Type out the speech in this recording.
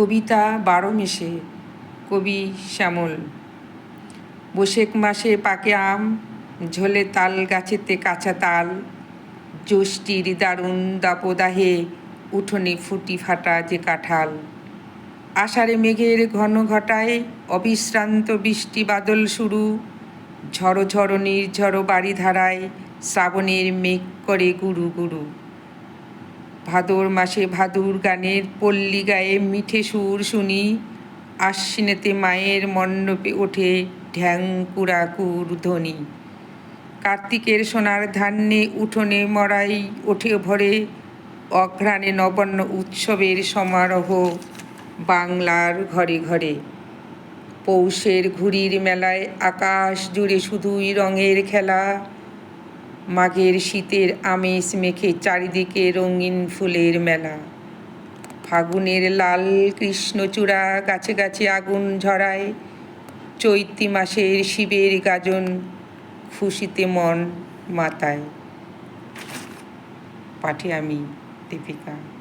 কবিতা বারো মেশে, কবি শ্যামল। বৈশাখ মাসে পাকে আম, ঝোলে তাল গাছেতে কাঁচা তাল। জ্যৈষ্ঠীর দারুণ দাপদাহে উঠোনে ফুটি ফাটা যে কাঁঠাল। আষাঢ়ে মেঘের ঘন ঘটায় অবিশ্রান্ত বৃষ্টি বাদল শুরু। ঝড়ো ঝড়ো নির্ঝড়ো বাড়ি ধারায় শ্রাবণের মেঘ করে গুরু গুরু। ভাদর মাসে ভাদুর গানের পল্লী গায়ে মিঠে সুর শুনি, আশ্বিনেতে মায়ের মণ্ডপে ওঠে ঢ্যাং কুড়াকুর ধ্বনি। কার্তিকের সোনার ধান্যে উঠোনে মরাই ওঠে ভরে অঘ্রাণে নবান্ন উৎসবের সমারোহ বাংলার ঘরে ঘরে। পৌষের ঘুড়ির মেলায় আকাশ জুড়ে শুধুই রঙের খেলা মাঘের শীতের আমেজ মেখে চারিদিকে রঙিন ফুলের মেলা। ফাগুনের লাল কৃষ্ণচূড়া গাছে গাছে আগুন ঝরায়। চৈতি মাসের শিবের গাজন খুশিতে মন মাতায়। পাঠে আমি দীপিকা।